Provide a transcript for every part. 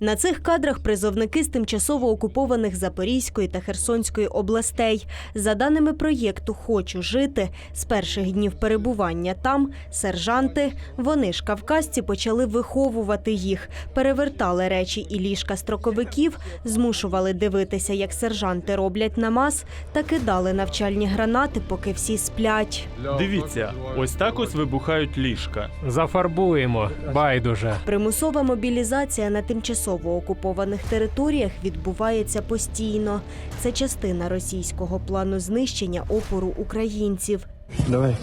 На цих кадрах призовники з тимчасово окупованих Запорізької та Херсонської областей. За даними проєкту Хочу жити з перших днів перебування там сержанти, вони ж кавказці почали виховувати їх, перевертали речі і ліжка строковиків, змушували дивитися, як сержанти роблять намаз, та кидали навчальні гранати, поки всі сплять. Дивіться, ось так ось вибухають ліжка. Зафарбуємо, байдуже. Примусова мобілізація на тимчасово окупованих територіях відбувається постійно. Це частина російського плану знищення опору українців. Давай.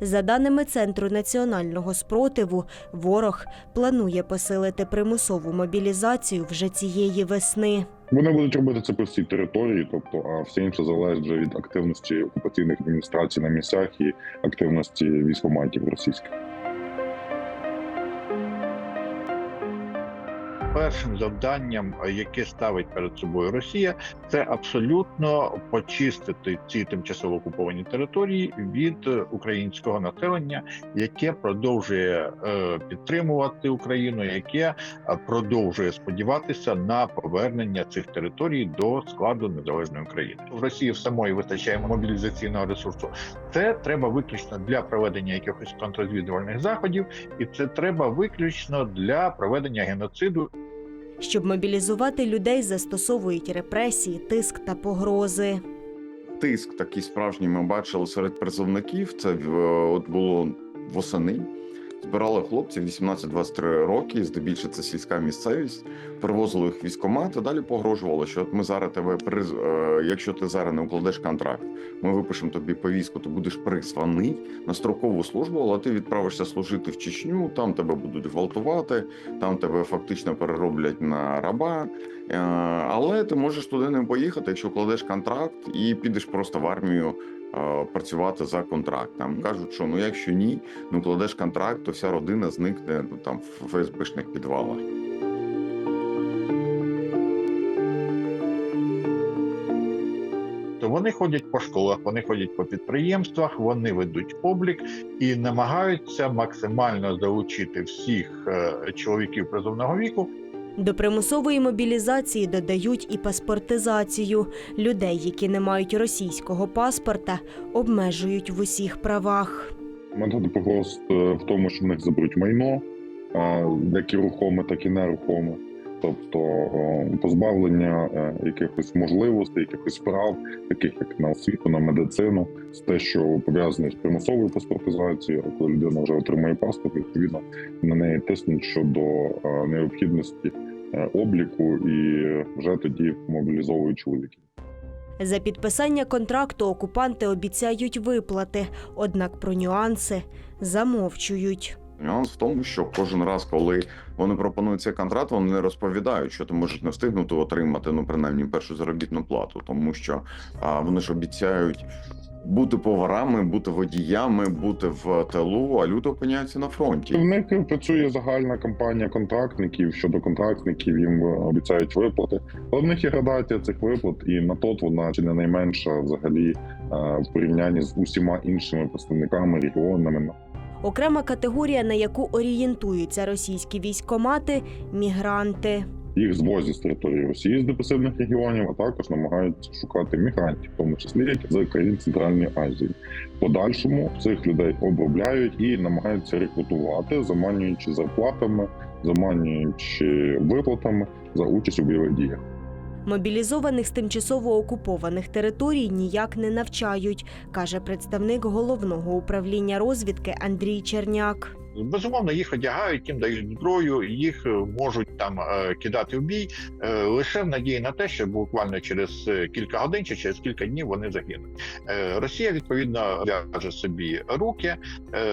За даними Центру національного спротиву, ворог планує посилити примусову мобілізацію вже цієї весни. Вони будуть робити це по всій території, тобто, а все інше залежить вже від активності окупаційних адміністрацій на місцях і активності військоматів російських. Першим завданням, е, яке ставить перед собою Росія, це абсолютно почистити ці тимчасово окуповані території від е, українського населення, яке продовжує е, підтримувати Україну, яке продовжує сподіватися на повернення цих територій до складу незалежної України. В Росії в самої вистачає мобілізаційного ресурсу. Це треба виключно для проведення якихось контррозвідувальних заходів, і це треба виключно для проведення геноциду Щоб мобілізувати людей, застосовують репресії, тиск та погрози. тиск такий справжній ми бачили серед призовників. Це в- от було восени. Збирали хлопців 18-23 роки, здебільшого це сільська місцевість, привозили їх в військкомат, і далі погрожували, що от ми зараз тебе приз... е, якщо ти зараз не укладеш контракт, ми випишемо тобі повістку, ти будеш призваний на строкову службу, але ти відправишся служити в Чечню, там тебе будуть гвалтувати, там тебе фактично перероблять на раба. Е, Але ти можеш туди не поїхати, якщо укладеш контракт і підеш просто в армію працювати за контрактом. Кажуть, що ну якщо ні, не укладеш контракт, то вся родина зникне ну, там в ФСБшних підвалах. То вони ходять по школах, вони ходять по підприємствах, вони ведуть облік і намагаються максимально залучити всіх е, чоловіків призовного віку До примусової мобілізації додають і паспортизацію. Людей, які не мають російського паспорта, обмежують в усіх правах. Мене погроз е, в тому, що в них заберуть майно, як і рухоме, так і нерухоме. Тобто е, позбавлення е, якихось можливостей, якихось прав, таких як на освіту, на медицину, те, що пов'язане з примусовою паспортизацією, коли людина вже отримує паспорт, відповідно на неї тиснуть щодо е, необхідності обліку і вже тоді мобілізовують чоловіків. За підписання контракту окупанти обіцяють виплати, однак про нюанси замовчують. Нюанс в тому, що кожен раз, коли вони пропонують цей контракт, вони розповідають, що ти можеш не встигнути отримати ну принаймні першу заробітну плату, тому що а, вони ж обіцяють. Бути поварами, бути водіями, бути в тилу, а люди опиняються на фронті. В них працює загальна кампанія контрактників. Щодо контрактників їм обіцяють виплати. Але в них є градація цих виплат, і на тот вона чи не найменша взагалі е, в порівнянні з усіма іншими представниками регіонами. Окрема категорія, на яку орієнтуються російські військомати мігранти. Їх звозять з території Росії з депресивних регіонів, а також намагаються шукати мігрантів, в тому числі з країн Центральної Азії. Подальшому цих людей обробляють і намагаються рекрутувати, заманюючи зарплатами, заманюючи виплатами за участь у бойових діях. Мобілізованих з тимчасово окупованих територій ніяк не навчають, каже представник головного управління розвідки Андрій Черняк. Безумовно, їх одягають, їм дають зброю, їх е, можуть там е, кидати в бій е, лише в надії на те, що буквально через кілька годин чи через кілька днів вони загинуть. Росія відповідно в'яже собі руки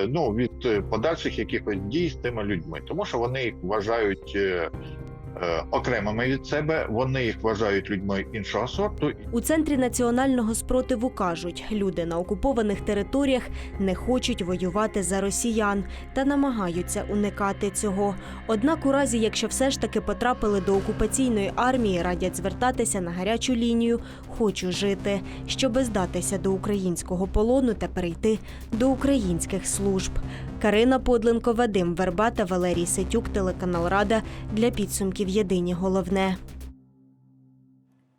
ну від подальших якихось дій з тими людьми, тому що вони їх вважають. Е, окремими від себе. Вони їх вважають людьми іншого сорту. У центрі національного спротиву кажуть, люди на окупованих територіях не хочуть воювати за росіян та намагаються уникати цього. Однак, у разі, якщо все ж таки потрапили до окупаційної армії, радять звертатися на гарячу лінію Хочу жити, щоби здатися до українського полону та перейти до українських служб. Карина Подленко, Вадим Верба та Валерій Сетюк, телеканал Рада для підсумків Єдині головне.